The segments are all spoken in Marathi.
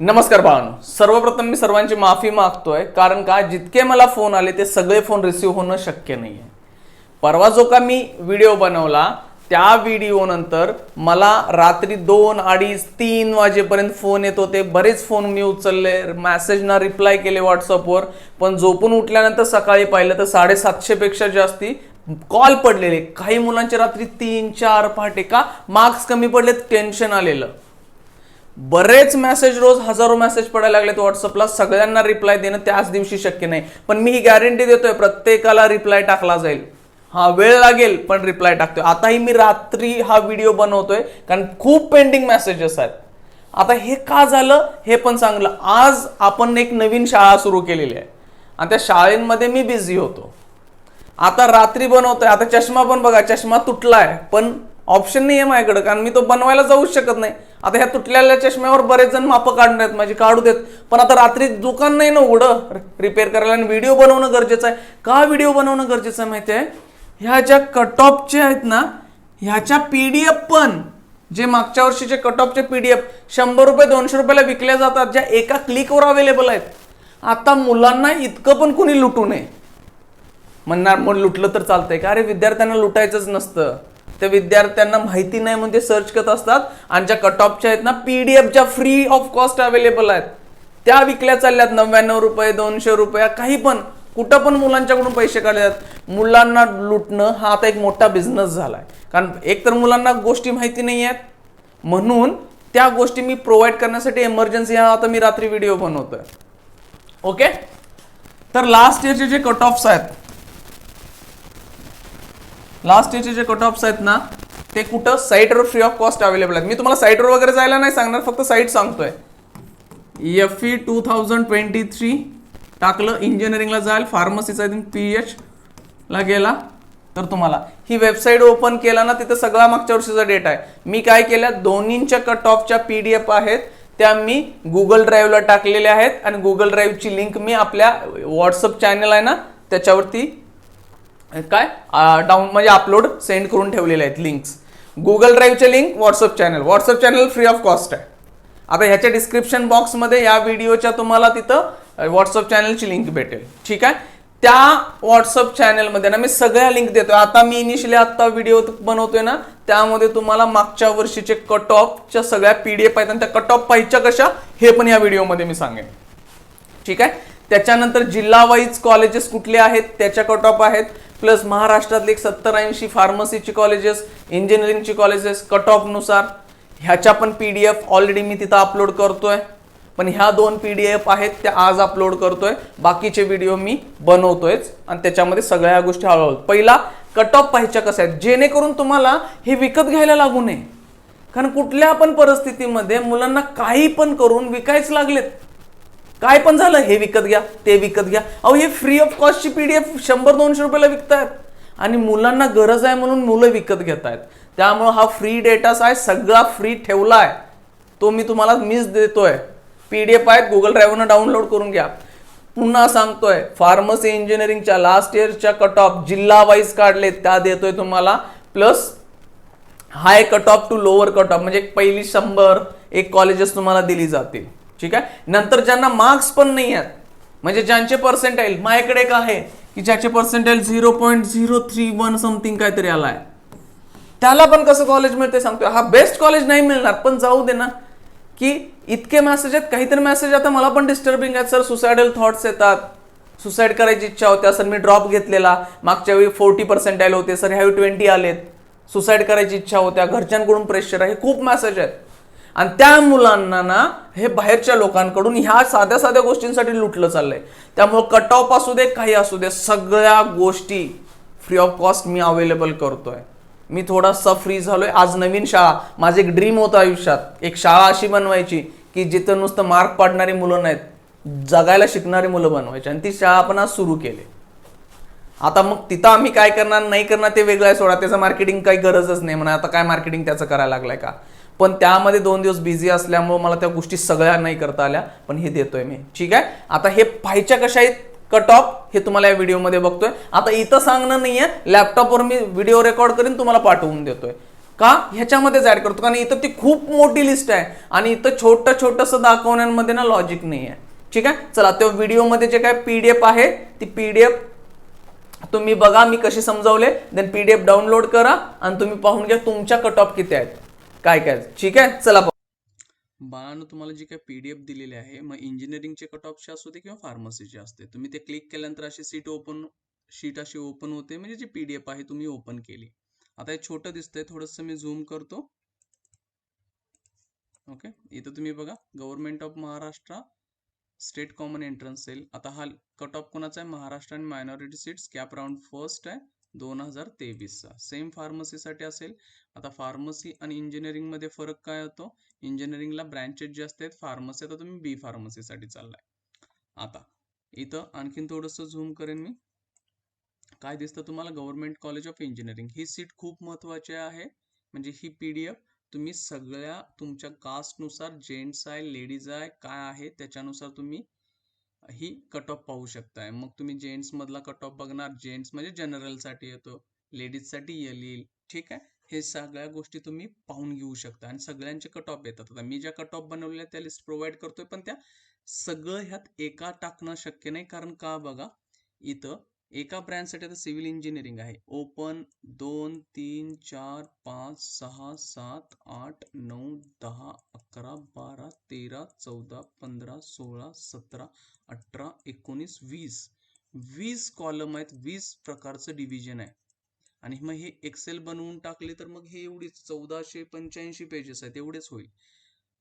नमस्कार बाळांनो. सर्वप्रथम मी सर्वांची माफी मागतोय कारण का जितके मला फोन आले ते सगळे फोन रिसिव्ह होणं शक्य नाही आहे परवा जो का मी व्हिडिओ बनवला त्या व्हिडिओ नंतर मला रात्री दोन अडीच तीन वाजेपर्यंत फोन येत होते. बरेच फोन मी उचलले मॅसेजना रिप्लाय केले व्हॉट्सअपवर पण झोपून उठल्यानंतर सकाळी पाहिलं तर साडेसातशेपेक्षा जास्ती कॉल पडलेले. काही मुलांचे रात्री तीन चार पहाटे का मार्क्स कमी पडलेत टेन्शन आलेलं. बरेच मेसेज रोज हजारो मेसेज पडायला लागलेत व्हॉट्सअपला सगळ्यांना रिप्लाय देणं त्याच दिवशी शक्य नाही. पण मी ही गॅरंटी देतोय प्रत्येकाला रिप्लाय टाकला जाईल. हा वेळ लागेल पण रिप्लाय टाकतोय. आताही मी रात्री हा व्हिडिओ बनवतोय कारण खूप पेंडिंग मेसेजेस आहेत. आता हे का झालं हे पण सांगलं. आज आपण एक नवीन शाळा सुरू केलेली आहे. आणि त्या शाळेमध्ये मी बिझी होतो. आता रात्री बनवतोय. आता चष्मा पण बघा चष्मा तुटलाय पण ऑप्शन नाही आहे माझ्याकडे कारण मी तो बनवायला जाऊच शकत नाही. आता ह्या तुटलेल्या चष्म्यावर बरेच जण मापं काढणार आहेत माझी काढू देत. पण आता रात्री दुकान नाही ना उघडं? रिपेअर करायला आणि व्हिडिओ बनवणं गरजेचं आहे. का व्हिडिओ बनवणं गरजेचं आहे माहिती आहे ह्या ज्या कट आहेत ना ह्याच्या पी डी एफ पण जे मागच्या वर्षीचे कट ऑफचे पी डी एफ शंभर रुपये दोनशे रुपयाला विकल्या जातात ज्या एका क्लिकवर अवेलेबल आहेत. आता मुलांना इतकं पण कुणी लुटू नये. म्हणणार मग लुटलं तर चालतंय का? अरे विद्यार्थ्यांना लुटायचंच नसतं. त्या विद्यार्थ्यांना माहिती नाही म्हणून ते सर्च करत असतात. आणि ज्या कट ऑफच्या आहेत ना पीडीएफ ज्या फ्री ऑफ कॉस्ट अवेलेबल आहेत त्या विकल्या चालल्यात. नव्याण्णव रुपये दोनशे रुपये काही पण. कुठं पण मुलांच्याकडून पैसे काढल्यात. मुलांना लुटणं हा आता एक मोठा बिझनेस झालाय. कारण एक तर मुलांना गोष्टी माहिती नाही आहेत म्हणून त्या गोष्टी मी प्रोव्हाइड करण्यासाठी एमर्जन्सी हा आता मी रात्री व्हिडिओ बनवतोय. ओके तर लास्ट इयरचे जे कट ऑफ्स आहेत लास्ट इयरचे जे कट ऑफ्स आहेत ना ते कुठं साईटवर फ्री ऑफ कॉस्ट अवेलेबल आहेत. मी तुम्हाला साईटवर वगैरे जायला नाही सांगणार फक्त साईट सांगतोय. F E two thousand twenty three टाकलं इंजिनिअरिंगला जाईल फार्मसीचा पी एच ला गेला. तर तुम्हाला ही वेबसाईट ओपन केला ना तिथं सगळा मागच्या वर्षीचा डेटा आहे. मी काय केलं दोन्हींच्या कट ऑफच्या पी डी एफ आहेत त्या मी गुगल ड्राईव्हला टाकलेल्या आहेत आणि गुगल ड्राईव्हची लिंक मी आपल्या व्हॉट्सअप चॅनल आहे ना त्याच्यावरती काय? डाऊन म्हणजे अपलोड सेंड करून ठेवलेले आहेत links Google ड्राईव्हचे link WhatsApp channel WhatsApp channel free of cost आहे. आता ह्याच्या डिस्क्रिप्शन बॉक्समध्ये या व्हिडिओच्या तुम्हाला तिथं व्हॉट्सअप चॅनलची लिंक भेटेल. ठीक आहे? त्या व्हॉट्सअप चॅनलमध्ये ना मी सगळ्या लिंक देतोय. आता मी इनिशियली आता व्हिडिओ बनवतोय ना त्यामध्ये तुम्हाला मागच्या वर्षीचे कट ऑफच्या सगळ्या पीडीएफ आहेत आणि त्या कट ऑफ पाहिजे कशा हे पण या व्हिडिओमध्ये मी सांगेन. ठीक आहे? त्याच्यानंतर जिल्हा वाईज कॉलेजेस कुठले आहेत? त्याच्या कट ऑफ आहेत. प्लस महाराष्ट्रातले एक सत्तर ऐंशी फार्मसीची कॉलेजेस इंजिनिअरिंगची कॉलेजेस कट ऑफनुसार ह्याच्या पण पी डी एफ ऑलरेडी मी तिथं अपलोड करतोय. पण ह्या दोन पी डी एफ आहेत त्या आज अपलोड करतोय. बाकीचे व्हिडिओ मी बनवतोयच. आणि त्याच्यामध्ये सगळ्या गोष्टी हळूहळू. पहिला कट ऑफ पाहिजे कसं आहेत? जेणेकरून तुम्हाला हे विकत घ्यायला लागू नये. कारण कुठल्या पण परिस्थितीमध्ये मुलांना काही पण करून विकायच लागलेत. काय पण झालं हे विकत घ्या ते विकत घ्या. अहो हे फ्री ऑफ कॉस्टची पीडीएफ शंभर दोनशे रुपयाला विकतायत. आणि मुलांना गरज आहे म्हणून मुलं विकत घेत आहेत त्यामुळं हा फ्री डेटाच आहे सगळा फ्री ठेवला आहे. तो मी तुम्हाला मिस देतोय. पीडीएफ आहेत गुगल ड्रायव्हरनं डाउनलोड करून घ्या. पुन्हा सांगतोय फार्मसी इंजिनिअरिंगच्या लास्ट इयरच्या कट ऑफ जिल्हा वाईज काढले त्या देतोय तुम्हाला. Plus high cut off to lower cut off म्हणजे पहिली शंभर एक कॉलेजेस तुम्हाला दिली जातील. ठीक आहे? नंतर ज्यांना मार्क्स पण नाही आहेत म्हणजे ज्यांचे पर्सेंटाईल माझ्याकडे एक आहे की ज्याचे percentile zero point zero three one something काहीतरी आलाय. त्याला पण कसं कॉलेज मिळते सांगतोय. हा बेस्ट कॉलेज नाही मिळणार पण जाऊ दे ना. की इतके मेसेज आहेत काहीतरी मेसेज आता मला पण डिस्टर्बिंग आहेत सर सुसायडल थॉट्स येतात. सुसाईड करायची इच्छा होत्या सर मी ड्रॉप घेतलेला. मागच्या वेळी फोर्टी पर्सेंटाईल होते सर ह्यावेळी ट्वेंटी आलेत. सुसाईड करायची इच्छा होत्या. घरच्यांकडून प्रेशर आहे. हे खूप मेसेज आहेत. आणि त्या मुलांना ना हे बाहेरच्या लोकांकडून ह्या साध्या साध्या गोष्टींसाठी लुटलं चाललंय. त्यामुळे कट ऑफ असू दे काही असू दे सगळ्या गोष्टी फ्री ऑफ कॉस्ट मी अवेलेबल करतोय. मी थोडासा फ्री झालोय. आज नवीन शाळा माझं एक ड्रीम होतं आयुष्यात. एक शाळा अशी बनवायची की जिथं नुसतं मार्क पाडणारी मुलं नाहीत जगायला शिकणारी मुलं बनवायची. आणि ती शाळा आपण आज सुरू केली. आता मग तिथं आम्ही काय करणार नाही करणार ते वेगळं आहे सोडा. त्याचं मार्केटिंग काही गरजच नाही म्हणा. आता काय मार्केटिंग त्याचं करायला लागलंय का? पण त्यामध्ये दोन दिवस बिझी असल्यामुळे मला त्या गोष्टी सगळ्या नाही करता आल्या पण हे देतोय मी. ठीक आहे? आता हे पाहायच्या कशा आहेत? कट ऑफ हे तुम्हाला या व्हिडिओमध्ये बघतोय. आता इथं सांगणं नाहीये. लॅपटॉपवर मी व्हिडिओ रेकॉर्ड करीन तुम्हाला पाठवून देतोय. का? ह्याच्यामध्येच ऍड करतो. कारण इथं ती खूप मोठी लिस्ट आहे. आणि इथं छोटं छोटंसं दाखवण्यामध्ये ना लॉजिक नाही आहे ठीक आहे? चला त्या व्हिडिओमध्ये जे काय पीडीएफ आहे ती पीडीएफ तुम्ही बघा मी कशी समजावले. देन पीडीएफ डाउनलोड करा आणि तुम्ही पाहून घ्या तुमच्या कट ऑफ किती आहेत. काय काय? ठीक आहे चला बाळानं तुम्हाला जी काही पीडीएफ दिलेली आहे मग इंजिनिअरिंगचे कट ऑफचे असू दे किंवा फार्मसीचे असते तुम्ही ते क्लिक केल्यानंतर अशी सीट ओपन शीट अशी ओपन होते म्हणजे जी पीडीएफ आहे तुम्ही ओपन केली. आता हे छोटं दिसतंय थोडस मी झूम करतो. ओके इथं तुम्ही बघा government of Maharashtra state common entrance cell आता हा कट ऑफ कोणाचा आहे? महाराष्ट्र आणि minority seats CAP round first आहे. दोन हजार तेवीसचा. सेम फार्मसीसाठी असेल. आता फार्मसी आणि इंजिनिअरिंगमध्ये फरक काय होतो? इंजिनिअरिंगला ब्रँचेस जे असतात फार्मसी आता तुम्ही बी फार्मसीसाठी चाललाय. आता इथं आणखीन थोडंसं झूम करेन मी. काय दिसतं तुम्हाला? गव्हर्नमेंट कॉलेज ऑफ इंजिनिअरिंग ही सीट खूप महत्वाची आहे. म्हणजे ही पी डी एफ तुम्ही सगळ्या तुमच्या कास्टनुसार जेंट्स आहे लेडीज आहे काय आहे त्याच्यानुसार तुम्ही ही कट ऑफ पाहू शकताय. मग तुम्ही जेंट्स मधला कट ऑफ बघणार. जेंट्स म्हणजे जनरलसाठी येतो. लेडीजसाठी एल येईल. ठीक आहे? हे सगळ्या गोष्टी तुम्ही पाहून घेऊ शकता. आणि सगळ्यांचे कट ऑफ येतात. आता मी ज्या कट ऑफ बनवलेल्या त्या लिस्ट प्रोव्हाइड करतोय. पण त्या सगळं ह्यात एका टाकणं शक्य नाही. कारण का बघा? इथं एका ब्रँचसाठी आता सिव्हिल इंजिनिअरिंग आहे. ओपन दोन तीन चार पाच सहा सात आठ नऊ दहा अकरा बारा तेरा चौदा पंधरा सोळा सतरा अठरा एकोणीस वीस. वीस कॉलम आहेत. वीस प्रकारचं डिव्हिजन आहे. आणि मग हे एक्सेल बनवून टाकले तर मग हे एवढीच चौदाशे पंच्याऐंशी पेजेस आहेत. एवढेच होईल.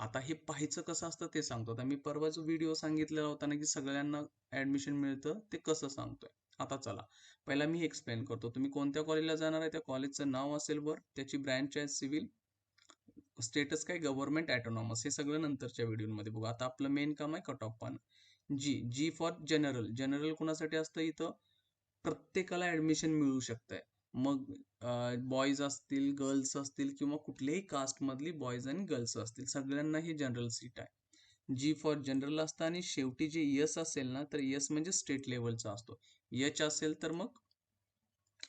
आता हे पाहायचं कसं असतं ते सांगतो. आता मी परवाच व्हिडिओ सांगितलेला होता ना की सगळ्यांना ऍडमिशन मिळतं ते कसं सांगतोय? आता चला. पहिला मी एक्सप्लेन करतो. तुम्ही कोणत्या कॉलेजला जाणार आहे? त्या कॉलेजचं नाव असेल वर. त्याची ब्रँच आहे सिव्हिल स्टेटस काय? गव्हर्नमेंट ॲटोनॉमस हे सगळं नंतरच्या व्हिडिओमध्ये बघू. आता आपलं मेन काम आहे कट ऑफ पण G G for general general कोणासाठी असतं इथं? प्रत्येकाला ऍडमिशन मिळू शकतंय. मग बॉईज असतील गर्ल्स असतील किंवा कुठल्याही कास्ट मधली बॉईज आणि गर्ल्स असतील. सगळ्यांना ही जनरल सीट आहे. जी फॉर जनरल असतं आणि शेवटी जे यस असेल ना तर यस म्हणजे स्टेट लेवलचा असतो. यच असेल तर मग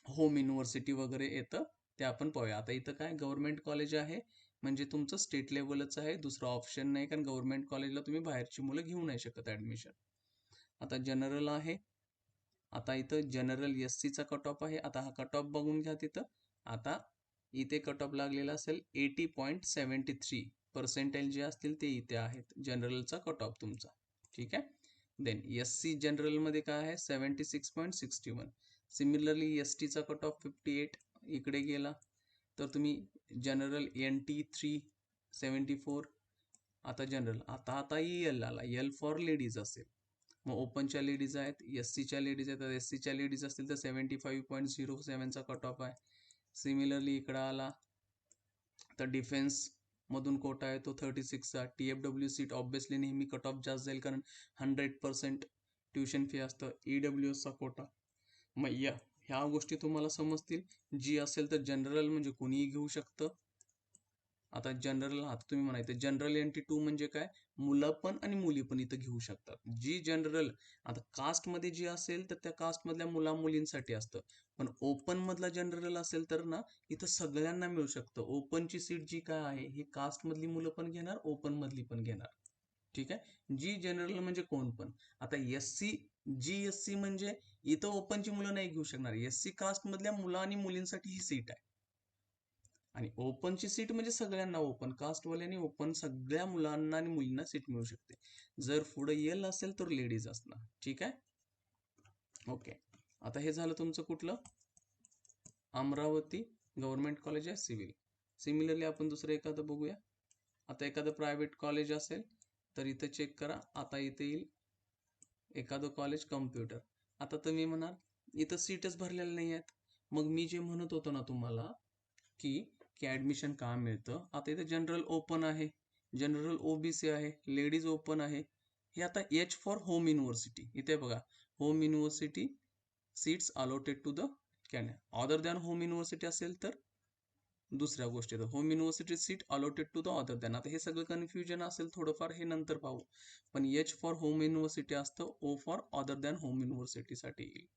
होम युनिव्हर्सिटी वगैरे येतं ते आपण पाहूया. आता इथं काय? गव्हर्नमेंट कॉलेज आहे. म्हणजे तुमचं स्टेट लेवलच आहे. दुसरा ऑप्शन नाही कारण गव्हर्नमेंट कॉलेजला तुम्ही बाहेरची मुलं घेऊ नाही शकत ॲडमिशन आता जनरल आहे. आता इथं जनरल एस सीचा कट ऑफ आहे. आता हा कट ऑफ बघून घ्या तिथं. आता इथे कट ऑफ लागलेला असेल eighty point seventy three percentage जे असतील ते इथे आहेत. जनरलचा कट ऑफ तुमचा. ठीक आहे? देन एस सी जनरलमध्ये काय आहे? Seventy six point sixty one similarly S टीचा कट ऑफ फिफ्टी एट इकडे गेला. तर तुम्ही general N T three seventy four आता जनरल आता आता एल आला. एल फॉर लेडीज असेल. मग ओपनच्या लेडीज आहेत. एस सीच्या लेडीज आहेत. एस सीच्या लेडीज असतील तर सेवन्टी फाईव्ह पॉईंट झिरो सेवनचा कट ऑफ आहे. सिमिलरली इकडं आला. तर डिफेन्स मधून कोटा आहे तो thirty सिक्सचा T F W seat obviously नेहमी कट ऑफ जास्त जाईल कारण हंड्रेड पर्सेंट ट्युशन फी असतं. ई डब्ल्यू एसचा कोटा मग या ह्या गोष्टी तुम्हाला समजतील. जी असेल तर जनरल म्हणजे कोणीही घेऊ शकतं. आता जनरल आता तुम्ही म्हणायचं जनरल एन टी टू म्हणजे काय? मुलं पण आणि मुली पण इथं घेऊ शकतात. जी जनरल आता कास्टमध्ये जी असेल तर त्या कास्ट मधल्या मुला मुलींसाठी असतं. पण ओपन मधला जनरल असेल तर ना इथं सगळ्यांना मिळू शकतं. ओपनची सीट जी काय आहे ही कास्ट मधली मुलं पण घेणार ओपन मधली पण घेणार. ठीक आहे? जी जनरल म्हणजे कोण पण. आता S C G S C म्हणजे इथं ओपनची मुलं नाही घेऊ शकणार. एस सी कास्ट मधल्या मुलं आणि मुलींसाठी ही सीट आहे. आणि ओपनची सीट म्हणजे सगळ्यांना ओपन. कास्टवाल्यांनी ओपन सगळ्या मुलांना आणि मुलींना सीट मिळू शकते. जर पुढे येल असेल तर लेडीज असणार. ठीक आहे? ओके. आता हे झालं तुमचं कुठलं? अमरावती गव्हर्नमेंट कॉलेज आहे सिव्हिल. सिमिलरली आपण दुसरं एखादं बघूया. आता एखादं प्रायव्हेट कॉलेज असेल तर इथं चेक करा. आता इथे येईल एखादं कॉलेज कम्प्युटर. आता तुम्ही म्हणाल इथं सीटच भरलेल्या नाही आहेत मग मी जे म्हणत होतो ना तुम्हाला की की ऍडमिशन का मिळतं? आता इथे जनरल ओपन आहे. जनरल ओबीसी आहे. लेडीज ओपन आहे. हे आता एच फॉर होम युनिव्हर्सिटी इथे बघा. Home university seats allotted to the can other than home university असेल तर दुसऱ्या गोष्टी home university seat allotted to the other than आता हे सगळं कन्फ्युजन असेल थोडंफार हे नंतर पाहू. पण एच फॉर होम युनिव्हर्सिटी असतं. O for other than home युनिव्हर्सिटीसाठी येईल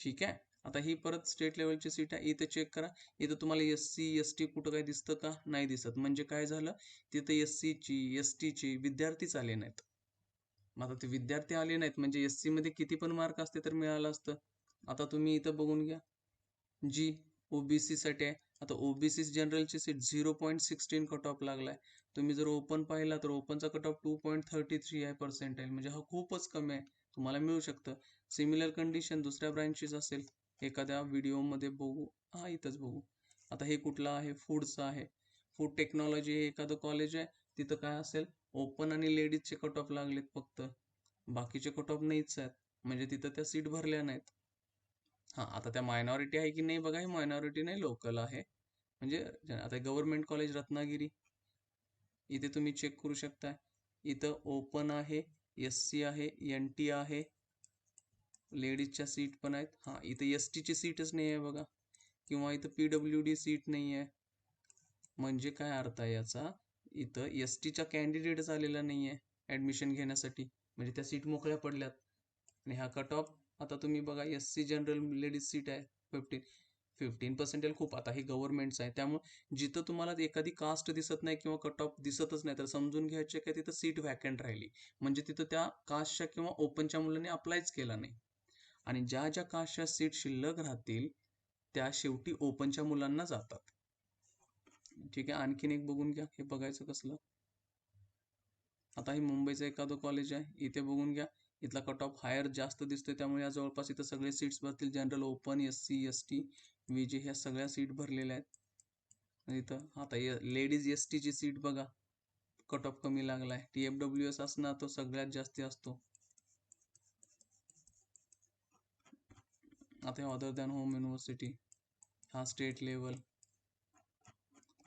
ठीक आहे? आता ही परत स्टेट लेवलची सीट आहे. इथं चेक करा. इथं तुम्हाला एस सी एस टी कुठं काय दिसतं का? नाही दिसत. म्हणजे काय झालं? तिथं एस सीची एस टीची विद्यार्थीच आले नाहीत. मग आता ते विद्यार्थी आले नाहीत. म्हणजे एस सी मध्ये किती पण मार्क असते तर मिळालं असतं. आता तुम्ही इथं बघून घ्या. जी ओबीसी साठी आहे. आता OBC जनरलची seat zero point sixteen cut off लागलाय. तुम्ही जर ओपन पाहिला तर ओपनचा cut off two point thirty three आहे पर्सेंटाईल म्हणजे हा खूपच कमी आहे. तुम्हाला मिळू शकतं. सिमिलर कंडिशन दुसऱ्या ब्रँचेस असेल. एखाद्या व्हिडिओमध्ये बघू. हा इथंच बघू. आता हे कुठलं आहे? फूडचं आहे. फूड टेक्नॉलॉजी हे एखादं कॉलेज आहे. तिथं काय असेल? ओपन आणि लेडीजचे कट ऑफ लागलेत फक्त. बाकीचे कट ऑफ नाहीच आहेत. म्हणजे तिथं त्या सीट भरल्या नाहीत. हा आता त्या मायनॉरिटी आहे की नाही बघा? ही मायनॉरिटी नाही लोकल आहे. म्हणजे आता गव्हर्नमेंट कॉलेज रत्नागिरी. इथे तुम्ही चेक करू शकता इथं ओपन आहे एस सी आहे एन टी आहे. लेडीजच्या सीट पण आहेत. हा इथं एस टीची सीटच नाही आहे बघा. किंवा इथं पी डब्ल्यू डी सीट नाही आहे. म्हणजे काय अर्थ आहे याचा? इथं एस टीचा कॅन्डिडेटच आलेला नाही आहे ॲडमिशन घेण्यासाठी. म्हणजे त्या सीट मोकळ्या पडल्यात. आणि हा कट ऑफ आता तुम्ही बघा S C general ladies seat आहे. फिफ्टीन फिफ्टीन पर्सेंटेल खूप आता हे गव्हर्नमेंटचं आहे. त्यामुळे जिथं तुम्हाला एखादी कास्ट दिसत नाही किंवा कट ऑफ दिसतच नाही तर समजून घ्यायचे की तिथं सीट व्हॅकंट राहिली. म्हणजे तिथं त्या कास्टच्या किंवा ओपनच्या मुलांनी अप्लायच केला नाही. आणि ज्या ज्या काशा सीट शिल्लक राहतील त्या शेवटी ओपनच्या मुलांना जातात. ठीक आहे आणखीन एक बघून घ्या. हे बघायचं कसलं? आता हे मुंबईचं एखादं कॉलेज आहे इथे बघून घ्या. इथला कट ऑफ हायर जास्त दिसतोय त्यामुळे या जवळपास इथं सगळे seats भरतील. General open S C S T V J ह्या सगळ्या सीट भरलेल्या आहेत. इथं आता लेडीज एस टीची सीट बघा. कट ऑफ कमी लागलाय. टी एफ डब्ल्यू एस असणार तो सगळ्यात जास्ती असतो. आता अदर दॅन होम युनिव्हर्सिटी हा स्टेट लेवल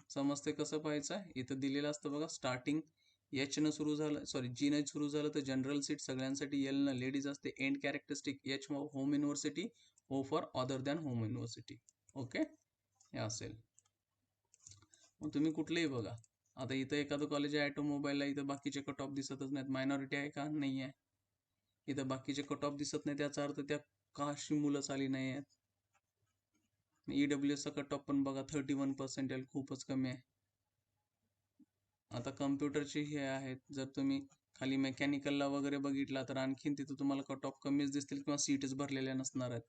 समजते कसं पाहायचं? इथं दिलेलं असतं बघा स्टार्टिंग एच न सुरू झालं सॉरी जी न सुरू झालं तर जनरल सीट सगळ्यांसाठी एल न लेडीज असते. And characteristic H home university O for other than home university okay हे असेल. मग तुम्ही कुठलेही बघा. आता इथं एखादं कॉलेज आहे ऑटोमोबाईलला इथं बाकीचे कट ऑफ दिसतच नाहीत. मायनॉरिटी आहे का? नाही आहे इथं बाकीचे कट ऑफ दिसत नाही त्याचा अर्थ त्या का अशी मुलंच आली नाही आहेत. ई डब्ल्यू एसचा कट ऑफ पण बघा थर्टी वन पर्सेंटेल खूपच कमी आहे. आता कम्प्युटरचे हे आहेत जर तुम्ही खाली मेकॅनिकलला वगैरे बघितला तर आणखीन तिथं तुम्हाला कट ऑफ कमीच दिसतील किंवा सीटच भरलेल्या नसणार आहेत.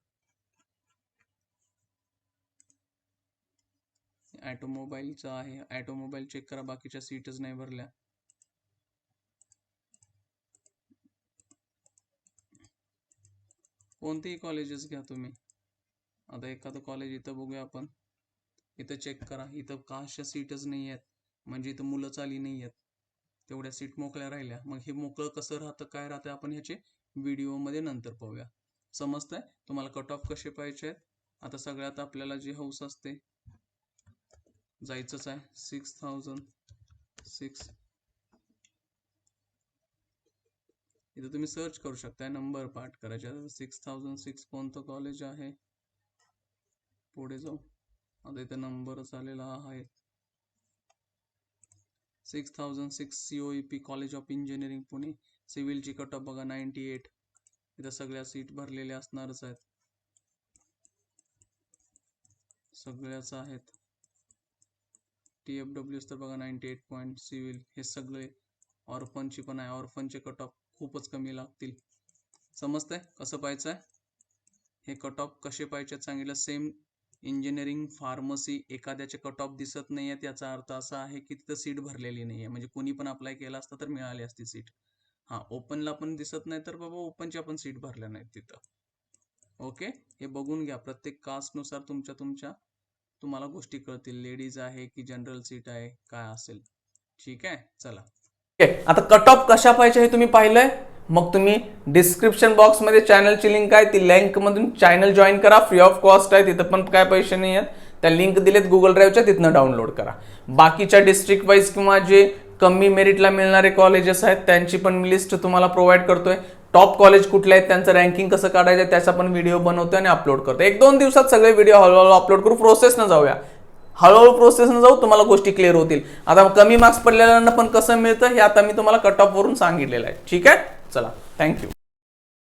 ऑटोमोबाईलचं आहे ऑटोमोबाईल चेक करा बाकीच्या सीटच नाही भरल्या. कोणतेही कॉलेजेस घ्या तुम्ही. आता एखादं कॉलेज इथं बघूया आपण. इथं चेक करा. इथं काशच्या सीटच नाही आहेत म्हणजे इथं मुलं चाली नाही आहेत तेवढ्या सीट मोकळ्या राहिल्या. मग हे मोकळं कसं राहतं काय राहतं आपण ह्याचे व्हिडिओमध्ये नंतर पाहूया. समजतंय? तुम्हाला कट ऑफ कसे पाहिजे आहेत? आता सगळ्यात आपल्याला जी हौस असते जायचंच आहे. सिक्स थाउजंड सिक्स इथं तुम्ही सर्च करू शकता नंबर पाठ करायचे सिक्स थाउजंड सिक्स कोणतं कॉलेज आहे? पुढे जाऊ. आता इथं नंबरच आलेला आहे. Six thousand six C O E P college of engineering Pune. सिव्हिलची cut off बघा नाईन्टी एट इथं सगळ्या सीट भरलेल्या असणारच आहेत. सगळ्याच आहेत. टी एफ डब्ल्यू तर बघा नाईन्टी एट पॉईंट सिव्हिल हे सगळे ऑर्फनची पण आहे. ऑर्फनचे कट ऑफ खूपच कमी लागतील. समजतंय? कसं पाहायचं आहे हे कट ऑफ कसे पाहिजे सांगितलं सेम इंजिनिअरिंग फार्मसी एखाद्याचे कट ऑफ दिसत नाही आहेत याचा अर्थ असा आहे की तिथं सीट भरलेली नाही आहे म्हणजे कोणी पण अप्लाय केला असता तर मिळाली असती सीट हां ओपनला पण दिसत नाही तर बाबा ओपनच्या पण सीट भरल्या नाहीत तिथं. ओके हे बघून घ्या. प्रत्येक कास्टनुसार तुमच्या तुमच्या तुम्हाला गोष्टी कळतील. लेडीज आहे की जनरल सीट आहे काय असेल. ठीक आहे? चला. आता कट ऑफ कशा पाहिजे हे तुम्ही पाहिलंय? मग तुम्ही डिस्क्रिप्शन बॉक्समध्ये चॅनलची लिंक आहे ती लिंकमधून चॅनल जॉईन करा फ्री ऑफ कॉस्ट आहे तिथं पण काय पैसे नाही आहेत त्या लिंक दिलेत गुगल ड्राईव्हच्या तिथनं डाउनलोड करा. बाकीच्या डिस्ट्रिक्ट वाईज किंवा जे कमी मेरिटला मिळणारे कॉलेजेस आहेत त्यांची पण लिस्ट तुम्हाला प्रोव्हाइड करतोय. टॉप कॉलेज कुठले आहेत त्यांचं रँकिंग कसं काढायचं त्याचा पण व्हिडिओ बनवतोय आणि अपलोड करतोय. एक दोन दिवसात सगळे व्हिडिओ हळूहळू अपलोड करू प्रोसेसनं जाऊया. हळूहळू प्रोसेसनं जाऊ तुम्हाला गोष्टी क्लिअर होतील. आता कमी मार्क्स पडलेल्यांना पण कसं मिळतं हे आता मी तुम्हाला कट ऑफवरून सांगितलेलं आहे. ठीक आहे? चला. थँक्यू